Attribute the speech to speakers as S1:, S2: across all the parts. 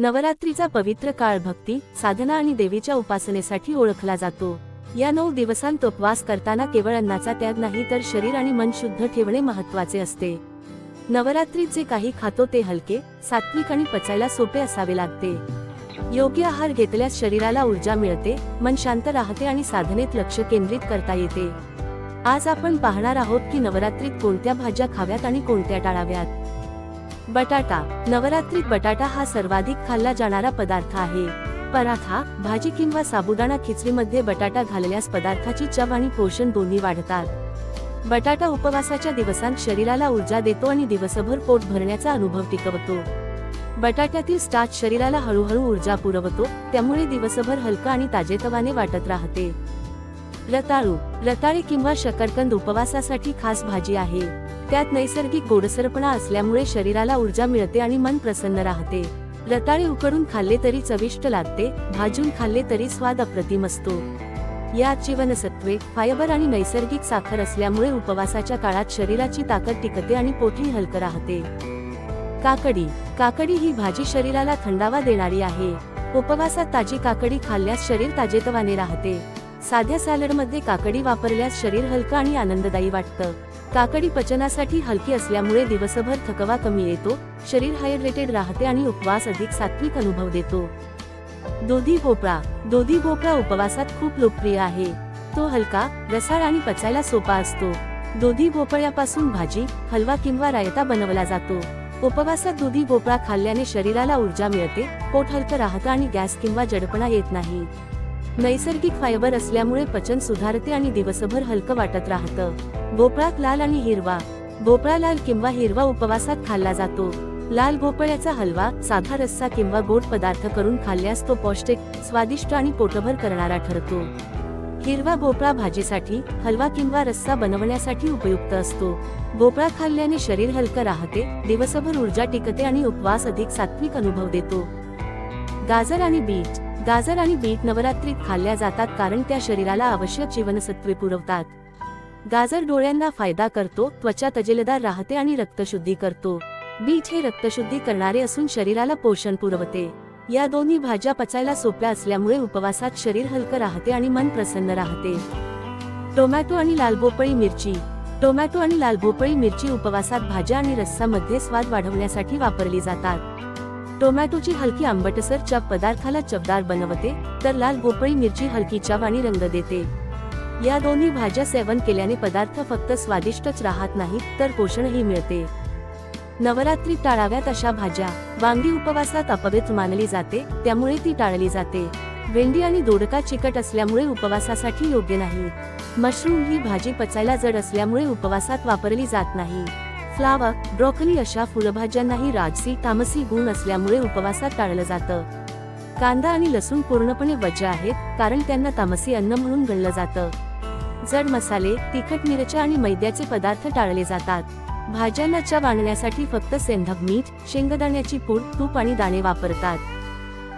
S1: नवरात्रीचा पवित्र काळ भक्ती साधना आणि देवीच्या उपासनेसाठी ओळखला जातो. या नऊ दिवसांत उपवास करताना केवळ अन्नाचा त्याग नाही तर शरीर आणि मन शुद्ध ठेवणे महत्त्वाचे असते. नवरात्रीत जे काही खातो ते हलके सात्विक आणि पचायला सोपे असावे लागते. योग्य आहार घेतल्यास शरीराला ऊर्जा मिळते मन शांत राहते आणि साधनेत लक्ष केंद्रित करता येते. आज आपण पाहणार आहोत की नवरात्रीत कोणत्या भाज्या खाव्यात आणि कोणत्या टाळाव्यात. बटाटा. नवरात्रीत बटाटा हा सर्वाधिक खाल्ला जाणारा पदार्थ आहे. पराठा भाजी किंवा साबुदाणा खिचडीमध्ये बटाटा घालल्यास पदार्थाची चव आणि पोषण दोन्ही वाढतात. बटाटा उपवासाच्या दिवसांत शरीराला ऊर्जा देतो आणि दिवसभर पोट भरण्याचा अनुभव टिकवतो. बटाट्यातील स्टार्च शरीराला हळूहळू ऊर्जा पुरवतो त्यामुळे दिवसभर हलका आणि ताजेतवाने वाटत राहते. रताळू रताळे किंवा शकरकंद उपवासासाठी खास भाजी आहे. त्यात नैसर्गिक गोडसरपणा असल्यामुळे शरीराला ऊर्जा मिळते आणि मन प्रसन्न राहते. रताळे उकडून खाल्ले तरी चविष्ट लागते भाजून खाल्ले तरी स्वाद अप्रतिम असतो. यात जीवनसत्वे फायबर आणि नैसर्गिक साखर असल्यामुळे उपवासाच्या काळात शरीराची ताकद टिकते आणि पोटही हलकं राहते. काकडी काकडी ही भाजी शरीराला थंडावा देणारी आहे. उपवासात ताजी काकडी खाल्ल्यास शरीर ताजेतवाने राहते. साध्या सॅलडमध्ये काकडी वापरल्यास शरीर हलकं आणि आनंददायी वाटतं. काकडी पचनासाठी हलकी असल्यामुळे दिवसभर थकवा कमी येतो शरीर हायड्रेटेड राहते आणि उपवास अधिक सात्विक अनुभव देतो. दुधी भोपळा. दुधी भोपळा उपवासात खूप लोकप्रिय आहे. तो हलका रसाळ आणि पचायला सोपा असतो. दुधी भोपळ्यापासून भाजी हलवा किंवा रायता बनवला जातो. उपवासात दुधी भोपळा खाल्ल्याने शरीराला ऊर्जा मिळते पोट हलकं राहतं आणि गॅस किंवा जडपणा येत नाही. नैसर्गिक फायबर असल्यामुळे पचन सुधारते आणि दिवसभर हलकं वाटत राहतं. भोपळात लाल आणि हिरवा. भोपळा लाल किंवा हिरवा उपवासात खाल्ला जातो. लाल भोपळ्याचा हलवा साधा रस्सा किंवा गोड पदार्थ करून खाल्ल्यास तो पौष्टिक स्वादिष्ट आणि पोटभर करणारा ठरतो. हिरवा भोपळा भाजीसाठी हलवा किंवा रस्सा बनवण्यासाठी उपयुक्त असतो. भोपळा खाल्ल्याने शरीर हलकं राहते दिवसभर ऊर्जा टिकते आणि उपवास अधिक सात्विक अनुभव देतो. गाजर आणि बीट. गाजर आणि बीट नवरात्रीत खाल्ल्या जातात कारण त्या शरीराला आवश्यक जीवनसत्वे पुरवतात. गाजर डोळ्यांना फायदा करतो त्वचा तजेलदार राहते आणि रक्तशुद्धी करतो. बीट हे रक्तशुद्धी करणारे असून शरीराला पोषण पुरवते. या दोन्ही भाज्या पचायला सोप्या असल्यामुळे उपवासात शरीर हलकं राहते आणि मन प्रसन्न राहते. टोमॅटो आणि लाल भोपळी मिरची. टोमॅटो आणि लाल भोपळी मिरची उपवासात भाज्या आणि रस्सामध्ये स्वाद वाढवण्यासाठी वापरली जातात. टोमॅटोची हलकी आंबटसर चव पदार्थाला चवदार बनवते तर लाल भोपळी मिरची हलकी चव आणि रंग देते. या दोन्ही भाज्या सेवन केल्याने पदार्थ फक्त स्वादिष्टच राहत नाहीत तर पोषणही मिळते. नवरात्री टाळाव्यात अशा भाज्या वांगी उपवासात अपवित्र मानली जाते त्यामुळे ती टाळली जाते. भेंडी आणि दोडका चिकट असल्यामुळे उपवासासाठी योग्य नाही. मशरूम ही भाजी पचायला जड असल्यामुळे उपवासात वापरली जात नाही. फ्लावर ब्रोकली अशा फुलभाज्यांनाही राजसी तामसी गुण असल्यामुळे उपवासात टाळलं जातं. कांदा आणि लसूण पूर्णपणे वज्ज आहेत कारण त्यांना तामसी अन्न म्हणून गणलं जातं. जड मसाले तिखट मिरच्या आणि मैद्याचे पदार्थ टाळले जातात. भाज्यांना चव आणण्यासाठी फक्त सेंधक मीठ शेंगदाण्याची पूड तूप आणि दाणे वापरतात.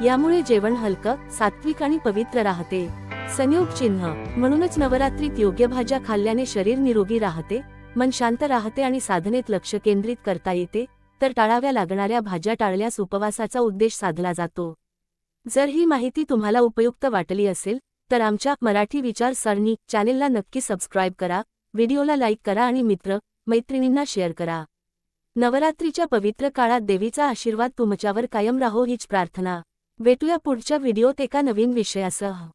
S1: यामुळे जेवण हलकं सात्विक आणि पवित्र राहते. संयोग चिन्ह म्हणूनच नवरात्रीत योग्य भाज्या खाल्ल्याने शरीर निरोगी राहते मन शांत राहते आणि साधनेत लक्ष केंद्रित करता येते तर टाळाव्या लागणाऱ्या भाज्या टाळल्यास उपवासाचा उद्देश साधला जातो. जर ही माहिती तुम्हाला उपयुक्त वाटली असेल तर आमच्या मराठी विचार सरणी चॅनेलला नक्की सबस्क्राईब करा व्हिडिओला लाईक करा आणि मित्र मैत्रिणींना शेअर करा. नवरात्रीच्या पवित्र काळात देवीचा आशीर्वाद तुमच्यावर कायम राहो हीच प्रार्थना. भेटूया पुढच्या व्हिडिओत एका नवीन विषयासह.